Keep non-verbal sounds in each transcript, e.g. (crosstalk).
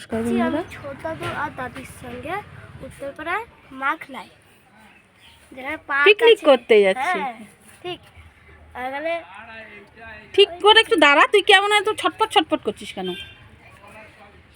নমস্কার বন্ধুরা। ছোট দাদু আর দাদির সঙ্গে উত্তরপাড়ায় মাখলাই যেখানে পিকনিক করতে যাচ্ছি। হ্যাঁ ঠিক। এখানে ঠিক করে একটু দাঁড়া তুই কেমন এত ছটপট ছটপট করছিস কেন?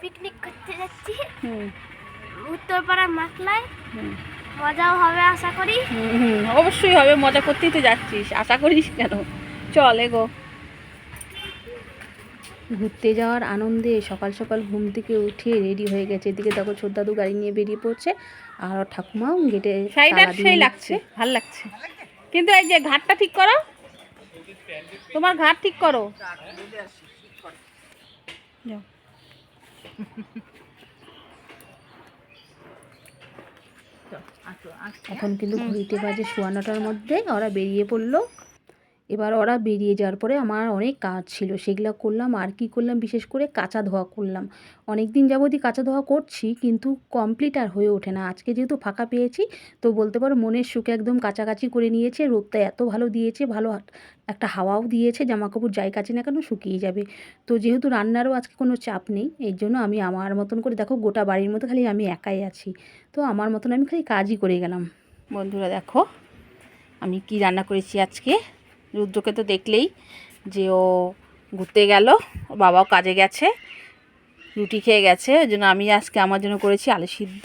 পিকনিক করতে যাচ্ছি। হুম। উত্তরপাড়ায় মাখলাই হুম, মজাও হবে আশা করি। হুম, অবশ্যই হবে মজা করতেই তো যাচ্ছিস। আশা করিস কেন? চল এগো। ঘুরতে যাওয়ার আনন্দে সকাল সকাল ঘুম থেকে উঠে রেডি হয়ে গেছে। এদিকে দেখো দাদু গাড়ি নিয়ে বেরিয়ে পড়ছে আর ঠাকুমাও গেটে সেই লাগছে ভালো লাগছে। কিন্তু এই যে ঘাটটা ঠিক করো। তোমার ঘাট ঠিক করো। যাও। এখন কিন্তু ঘড়িতে বাজে সোয়া নটার মধ্যে ওরা বেরিয়ে পড়ল। এবার ওরা বেরিয়ে যাওয়ার পরে আমার অনেক কাজ ছিল, সেগুলো করলাম, আর কি করলাম, বিশেষ করে কাঁচা ধোয়া করলাম। অনেক দিন যাবতই কাঁচা ধোয়া করছি, কিন্তু কমপ্লিট আর হয়ে ওঠে না। আজকে যেহেতু ফাঁকা পেয়েছি, তো বলতে পারো মনের সুখে একদম কাছাকাছি করে নিয়েছে, রোদটা এত ভালো দিয়েছে, ভালো একটা হাওয়াও দিয়েছে জামা কাপড় যাই কাছে না কেন শুকিয়ে যাবে। তো যেহেতু রান্নারও আজকে কোনো চাপ নেই, এর জন্য আমি আমার মতন করে, দেখো গোটা বাড়ির মতো খালি আমি একাই আছি। তো আমার মতন আমি খালি কাজই করে গেলাম। বন্ধুরা দেখো, আমি কি রান্না করেছি আজকে? রুদ্রকে তো দেখলেই যে ও ঘুরতে গেল বাবাও কাজে গেছে, রুটি খেয়ে গেছে, ওই জন্য আমি আজকে আমার জন্য করেছি আলু সিদ্ধ,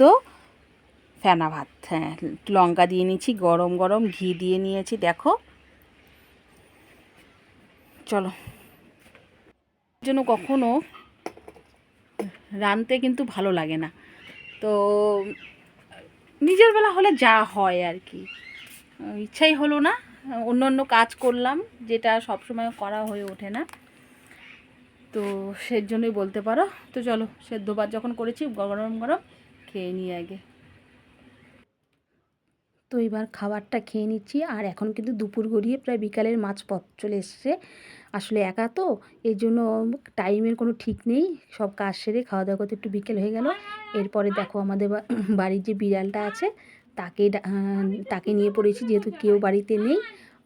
ফেনা ভাত। হ্যাঁ লঙ্কা দিয়ে নিয়েছি, গরম গরম ঘি দিয়ে নিয়েছি, দেখো। চলো। জন্য কখনো রানতে কিন্তু ভালো লাগে না। তো নিজের বেলা হলে যা হয় আর কি। ইচ্ছাই হলো না। অন্য অন্য কাজ করলাম, যেটা সবসময় করা হয়ে ওঠে না। তো সেই জন্যই বলতে পারো। তো চলো, সেদ্ধ ভাত যখন করেছি, গরম গরম খেয়ে নিই আগে। তো এবার খাবারটা খেয়ে নিচ্ছি। আর এখন কিন্তু দুপুর গড়িয়ে প্রায় বিকালের মাছ পথ চলে এসছে। আসলে একা তো এই জন্য টাইমের কোনো ঠিক নেই। সব কাজ সেরে খাওয়া দাওয়া করতে একটু বিকেল হয়ে গেল। এরপরে দেখো আমাদের বাড়ির যে বিড়ালটা আছে তাকে তাকে নিয়ে পড়েছি, যেহেতু কেউ বাড়িতে নেই,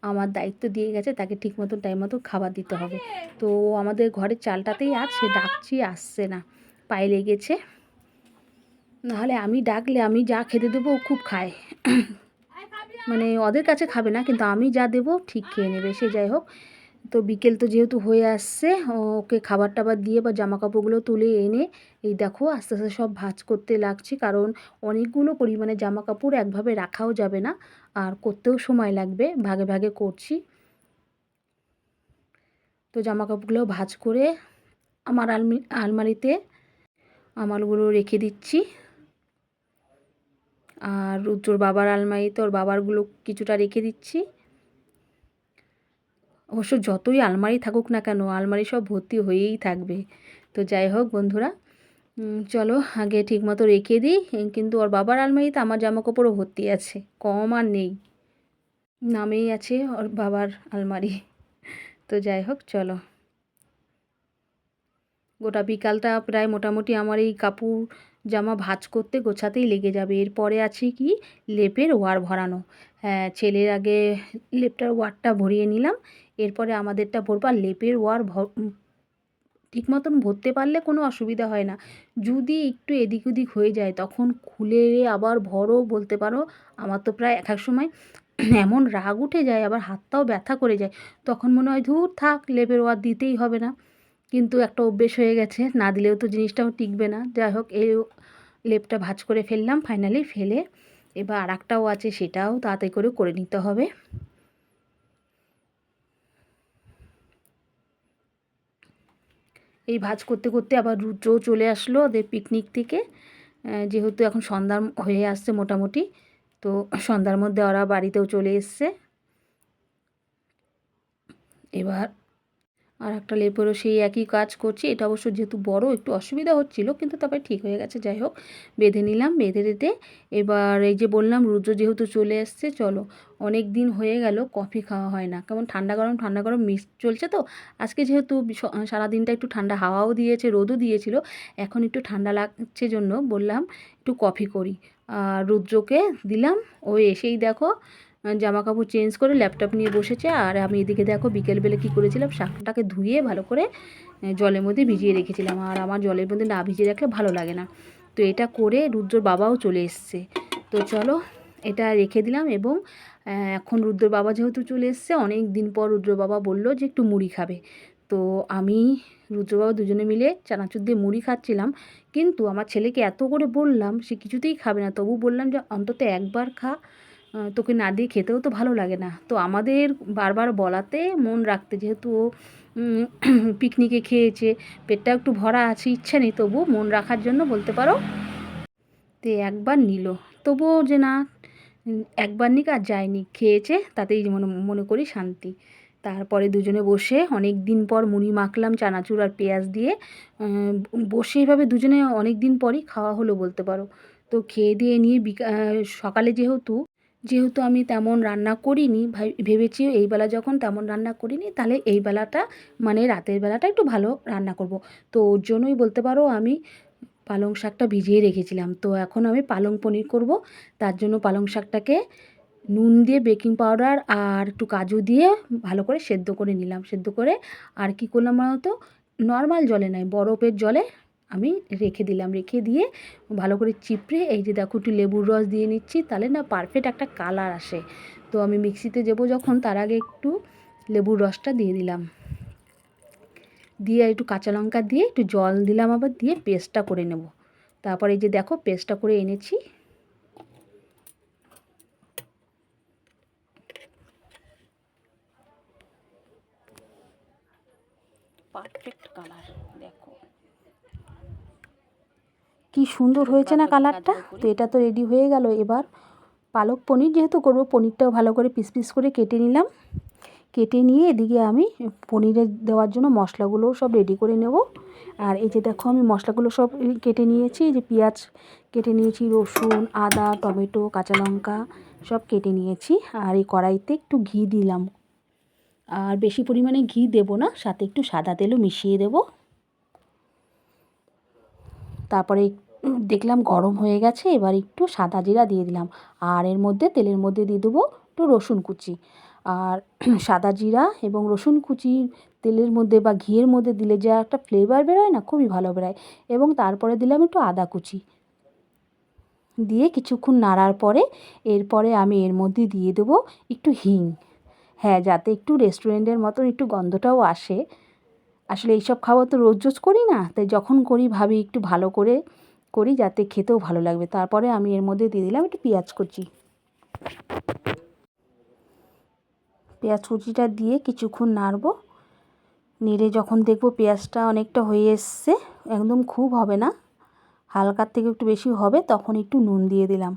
আমার দায়িত্ব দিয়ে গেছে, তাকে ঠিক মতো টাইম মতো খাবার দিতে হবে। তো আমাদের ঘরের চালটাতেই আছে, ডাকছি, আসছে না, পায়ে লেগেছে। নাহলে আমি ডাকলে আমি যা খেতে দেবো, ও খুব খায়। মানে ওদের কাছে খাবে না, কিন্তু আমি যা দেবো, ঠিক খেয়ে নেবে, সে যাই হোক। তো বিকেল তো যেহেতু হয়ে আসছে ওকে খাবার টাবার দিয়ে বা জামা কাপড়গুলো তুলে এনে, এই দেখো আস্তে আস্তে সব ভাজ করতে লাগছি। কারণ অনেকগুলো পরিমাণে জামা কাপড় একভাবে রাখাও যাবে না, আর করতেও সময় লাগবে, ভাগে ভাগে করছি। তো জামা কাপড়গুলো ভাজ করে আমার আলমি, আলমারিতে আমারগুলো রেখে দিচ্ছি। আর রুদ্রর বাবার আলমারিতে ওর বাবারগুলো কিছুটা রেখে দিচ্ছি। অবশ্য যতই আলমারি থাকুক না কেন, আলমারি সব ভর্তি হয়েই থাকবে। তো যাই হোক বন্ধুরা চলো আগে ঠিকমতো রেখে দিই। কিন্তু ওর বাবার আলমারিতে আমার জামা কাপড়ও ভর্তি আছে, কম আর নেই। নামেই আছে ওর বাবার আলমারি। তো যাই হোক, চলো। গোটা বিকালটা প্রায় মোটামুটি আমার এই কাপড় জামা ভাঁজ করতে গোছাতেই লেগে যাবে। এরপরে আছে কি? লেপের ওয়ার ভরানো। হ্যাঁ ছেলের আগে লেপটার ওয়ারটা ভরিয়ে নিলাম। এরপরে আমাদেরটা ভরবার লেপের ওয়ার ঠিক মতন ভরতে পারলে কোনো অসুবিধা হয় না। যদি একটু এদিক ওদিক হয়ে যায়, তখন খুলে আবার ভরো বলতে পারো। আমার তো প্রায় এক এক সময় এমন রাগ উঠে যায়, আবার হাতটাও ব্যথা করে যায়। তখন মনে হয়, ধুর থাক, লেপের ওয়ার দিতেই হবে না। কিন্তু একটা অভ্যেস হয়ে গেছে, না দিলেও তো জিনিসটাও টিকবে না। যাই হোক, এই লেপটা ভাঁজ করে ফেললাম ফাইনালি ফেলে। এবার আর একটাও আছে, সেটাও তাড়াতাড়ি করে করে নিতে হবে। এই ভাঁজ করতে করতে আবার রুদ্রও চলে আসলো ওদের পিকনিক থেকে। যেহেতু এখন সন্ধ্যা হয়ে আসছে মোটামুটি, তো সন্ধ্যার মধ্যে ওরা বাড়িতেও চলে এসছে। এবার আর একটা লেপেরও সেই একই কাজ করছি। এটা অবশ্য যেহেতু বড়, একটু অসুবিধা হচ্ছিল, কিন্তু তারপরে ঠিক হয়ে গেছে। যাই হোক, বেঁধে নিলাম, বেঁধে দিতে এবার এই যে বললাম, রুদ্র যেহেতু চলে এসছে, চলো। অনেক দিন হয়ে গেল, কফি খাওয়া হয় না। কেমন ঠান্ডা গরম ঠান্ডা গরম মিক্স চলছে তো? আজকে যেহেতু সারাদিনটা একটু ঠান্ডা হাওয়াও দিয়েছে, রোদও দিয়েছিল, এখন একটু ঠান্ডা লাগছে জন্য বললাম, একটু কফি করি। আর রুদ্রকে দিলাম, ও এসেই দেখো জামা কাপড় চেঞ্জ করে ল্যাপটপ নিয়ে বসেছে। আর আমি এদিকে দেখো বিকেলবেলা কী করেছিলাম? শাকটাকে ধুয়ে ভালো করে জলের মধ্যে ভিজিয়ে রেখেছিলাম। আর আমার জলের মধ্যে না ভিজিয়ে রাখলে ভালো লাগে না। তো এটা করে রুদ্রর বাবাও চলে এসছে। তো চলো, এটা রেখে দিলাম এবং এখন রুদ্রর বাবা যেহেতু চলে এসছে, অনেক দিন পর রুদ্র বাবা বলল যে একটু মুড়ি খাবে। তো আমি রুদ্র বাবা দুজনে মিলে চানাচুর দিয়ে মুড়ি খাচ্ছিলাম। কিন্তু আমার ছেলেকে এত করে বললাম, সে কিছুতেই খাবে না। তবু বললাম যে, অন্তত একবার খা। তোকে না দিয়ে খেতেও তো ভালো লাগে না। তো আমাদের বারবার বলাতে মন রাখতে যেহেতু ও (clears throat) পিকনিকে খেয়েছে, পেটটা একটু ভরা আছে, ইচ্ছা নেই তবু মন রাখার জন্য বলতে পারো, তে একবার নিল। তবুও যে না একবার নিক আর যায়নি, খেয়েছে, তাতেই মনে মনে করি শান্তি। তারপরে দুজনে বসে অনেক দিন পর মুড়ি মাখলাম, চানাচুর আর পেঁয়াজ দিয়ে বসে এভাবে দুজনে অনেক দিন পরই খাওয়া হলো বলতে পারো। তো খেয়ে দিয়ে নিয়ে বিকা সকালে যেহেতু যেহেতু আমি তেমন রান্না করিনি ভেবেছি এই বেলা যখন তেমন রান্না করিনি, তাহলে এই বেলাটা মানে রাতের বেলাটা একটু ভালো রান্না করব। তো ওর জন্যই বলতে পারো আমি পালং শাকটা ভিজিয়ে রেখেছিলাম। তো এখন আমি পালং পনির করব। তার জন্য পালং শাকটাকে নুন দিয়ে বেকিং পাউডার আর একটু কাজু দিয়ে ভালো করে সেদ্ধ করে নিলাম। সেদ্ধ করে আর কি করলাম বলতো? নর্মাল জলে নয়, বরফের জলে আমি রেখে দিলাম, রেখে দিয়ে ভালো করে চিপড়ে এই যে দেখো একটু লেবুর রস দিয়ে নিচ্ছি, তাহলে না পারফেক্ট একটা কালার আসে। তো আমি মিক্সিতে যাব যখন, তার আগে একটু লেবুর রসটা দিয়ে দিলাম। দিয়ে একটু কাঁচা লঙ্কা দিয়ে একটু জল দিলাম আবার দিয়ে পেস্টটা করে নেব। তারপরে এই যে দেখো পেস্টটা করে এনেছি। পারফেক্ট কালার দেখো। কি সুন্দর হয়েছে না কালারটা? তো এটা তো রেডি হয়ে গেল। এবার পালক পনির যেহেতু করব, পনিরটাও ভালো করে পিস পিস করে কেটে নিলাম। কেটে নিয়ে এদিকে আমি পনিরে দেওয়ার জন্য মশলাগুলোও সব রেডি করে নেব। আর এই যে দেখো আমি মশলাগুলো সব কেটে নিয়েছি যে পেঁয়াজ কেটে নিয়েছি, রসুন, আদা, টমেটো, কাঁচা লঙ্কা সব কেটে নিয়েছি। আর এই কড়াইতে একটু ঘি দিলাম। আর বেশি পরিমাণে ঘি দেবো না, সাথে একটু সাদা তেলও মিশিয়ে দেবো। তারপরে দেখলাম গরম হয়ে গেছে, এবার একটু সাদা জিরা দিয়ে দিলাম। আর এর মধ্যে, তেলের মধ্যে দিয়ে দেবো একটু রসুন কুচি। আর (clears throat) সাদা জিরা এবং রসুন কুচি তেলের মধ্যে বা ঘিয়ের মধ্যে দিলে যে একটা ফ্লেভার বেরোয় না, খুবই ভালো বেরোয়। এবং তারপরে দিলাম একটু আদা কুচি। দিয়ে কিছুক্ষণ নাড়ার পরে, এরপরে আমি এর মধ্যে দিয়ে দেবো একটু হিং। হ্যাঁ যাতে একটু রেস্টুরেন্টের মতন একটু গন্ধটাও আসে। আসলে এইসব খাবার তো রোজ রোজ করি না, তাই যখন করি ভাবি একটু ভালো করে করি যাতে খেতেও ভালো লাগবে। তারপরে আমি এর মধ্যে দিয়ে দিলাম একটু পেঁয়াজ কুচি। পেঁয়াজ কুচিটা দিয়ে কিছুক্ষণ নাড়বো। নেড়ে যখন দেখব পেঁয়াজটা অনেকটা হয়ে এসছে, একদম খুব হবে না, হালকার থেকে একটু বেশি হবে, তখন একটু নুন দিয়ে দিলাম।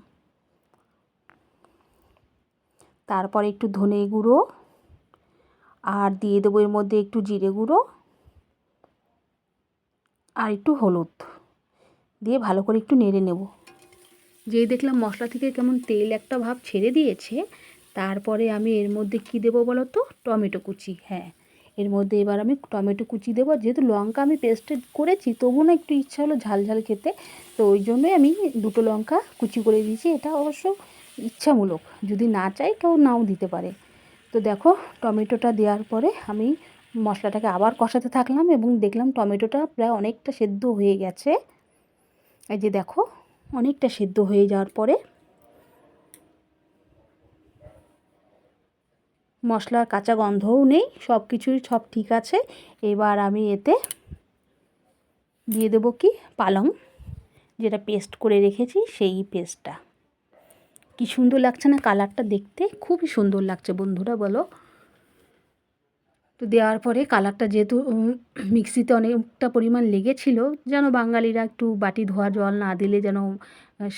তারপরে একটু ধনে গুঁড়ো আর দিয়ে দেবো এর মধ্যে একটু জিরে গুঁড়ো আর একটু হলুদ। দিয়ে ভালো করে একটু নেড়ে নেব। যেই দেখলাম মশলা থেকে কেমন তেল একটা ভাব ছেড়ে দিয়েছে, তারপরে আমি এর মধ্যে কি দেবো বলো তো? টমেটো কুচি হ্যাঁ। এর মধ্যে এবার আমি টমেটো কুচি দেবো। যেহেতু লঙ্কা আমি পেস্টে করেছি তবু না একটু ইচ্ছা হলো ঝাল ঝাল খেতে। তো ওই জন্যই আমি দুটো লঙ্কা কুচি করে দিয়েছি। এটা অবশ্য ইচ্ছামূলক। যদি না চাই কেউ নাও দিতে পারে। তো দেখো, টমেটোটা দেওয়ার পরে আমি মশলাটাকে আবার কষাতে থাকলাম এবং দেখলাম টমেটোটা প্রায় অনেকটা সেদ্ধ হয়ে গেছে। এই যে দেখো, অনেকটা সেদ্ধ হয়ে যাওয়ার পরে মশলার কাঁচা গন্ধও নেই, সব কিছুই সব ঠিক আছে। এবার আমি এতে দিয়ে দেবো কি? পালং, যেটা পেস্ট করে রেখেছি, সেই পেস্টটা কি সুন্দর লাগছে না কালারটা দেখতে? খুবই সুন্দর লাগছে বন্ধুরা, বলো। তো দেওয়ার পরে কালারটা যেহেতু মিক্সিতে অনেকটা পরিমাণ লেগেছিল, যেন বাঙালিরা একটু বাটি ধোয়া জল না দিলে যেন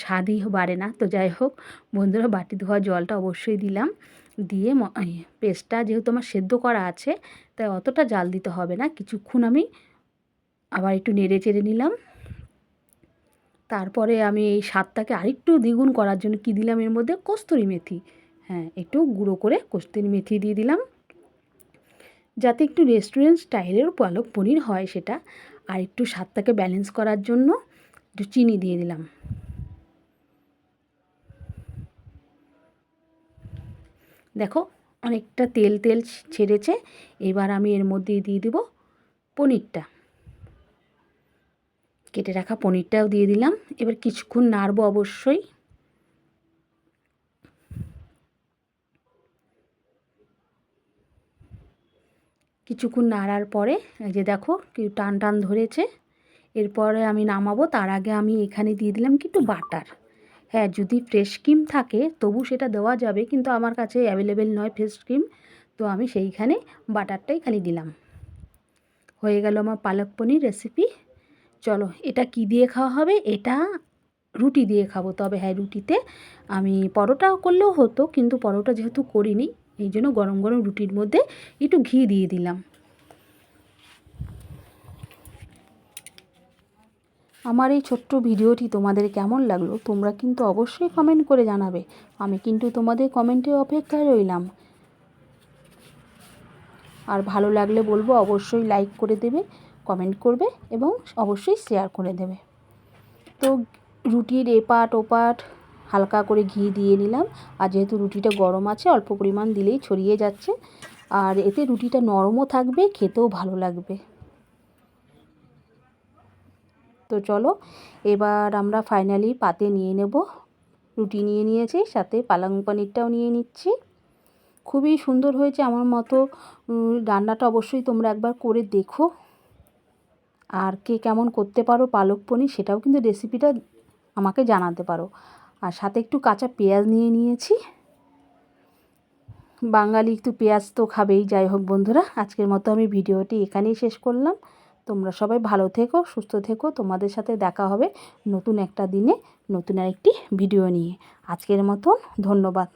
স্বাদই বাড়ে না। তো যাই হোক, বন্ধুরা বাটি ধোয়া জলটা অবশ্যই দিলাম। দিয়ে পেস্টটা যেহেতু আমার সেদ্ধ করা আছে, তাই অতটা জাল দিতে হবে না। কিছুক্ষণ আমি আবার একটু নেড়ে চেড়ে নিলাম। তারপরে আমি এই স্বাদটাকে আরেকটু দ্বিগুণ করার জন্য কি দিলাম এর মধ্যে? কস্তুরি মেথি। হ্যাঁ একটু গুঁড়ো করে কস্তুরি মেথি দিয়ে দিলাম। যাতে একটু রেস্টুরেন্ট স্টাইলের পালক পনির হয় সেটা। আর একটু স্বাদটাকে ব্যালেন্স করার জন্য একটু চিনি দিয়ে দিলাম। দেখো, অনেকটা তেল তেল ছেড়েছে। এবার আমি এর মধ্যে দিয়ে দেব পনিরটা। কেটে রাখা পনিরটাও দিয়ে দিলাম। এবার কিছুক্ষণ নাড়বো অবশ্যই। কিছুক্ষণ নাড়ার পরে যে দেখো টান টান ধরেছে, এরপরে আমি নামাবো। তার আগে আমি এখানে দিয়ে দিলাম কিন্তু বাটার। হ্যাঁ যদি ফ্রেশ ক্রিম থাকে, তবু সেটা দেওয়া যাবে, কিন্তু আমার কাছে অ্যাভেলেবেল নয় ফ্রেশ ক্রিম তো আমি সেইখানে বাটারটাই খালি দিলাম। হয়ে গেল আমার পালক পনির রেসিপি চলো, এটা কি দিয়ে খাওয়া হবে? এটা রুটি দিয়ে খাব। তবে হ্যাঁ রুটিতে আমি পরোটা করলেও হতো, কিন্তু পরোটা যেহেতু করিনি এই জন্য গরম গরম রুটির মধ্যে একটু ঘি দিয়ে দিলাম। আমার এই ছোট্ট ভিডিওটি তোমাদের কেমন লাগল তোমরা কিন্তু অবশ্যই কমেন্ট করে জানাবে। আমি কিন্তু তোমাদের কমেন্টে অপেক্ষায় রইলাম। আর ভালো লাগলে বলব অবশ্যই লাইক করে দেবে কমেন্ট করবে এবং অবশ্যই শেয়ার করে দেবে। তো রুটির এপাট ওপাট হালকা করে ঘি দিয়ে নিলাম। আর যেহেতু রুটিটা গরম আছে, অল্প পরিমাণ দিলেই ছড়িয়ে যাচ্ছে। আর এতে রুটিটা নরমও থাকবে, খেতেও ভালো লাগবে। তো চলো, এবার আমরা ফাইনালি পাতে নিয়ে নেব। রুটি নিয়ে নিয়েছি, সাথে পালং পনিরটাও নিয়ে নিচ্ছি। খুবই সুন্দর হয়েছে আমার মতো। রান্নাটা অবশ্যই তোমরা একবার করে দেখো। আর কে কেমন করতে পারো পালক পনির, সেটাও কিন্তু রেসিপিটা আমাকে জানাতে পারো। আর সাথে একটু কাঁচা পেঁয়াজ নিয়ে নিয়েছি। বাঙালি একটু পেঁয়াজ তো খাবেই, যাই হোক বন্ধুরা, আজকের মতো আমি ভিডিওটি এখানেই শেষ করলাম। তোমরা সবাই ভালো থেকো, সুস্থ থেকো, তোমাদের সাথে দেখা হবে নতুন একটা দিনে, নতুন আরেকটি ভিডিও নিয়ে। আজকের মতন, ধন্যবাদ।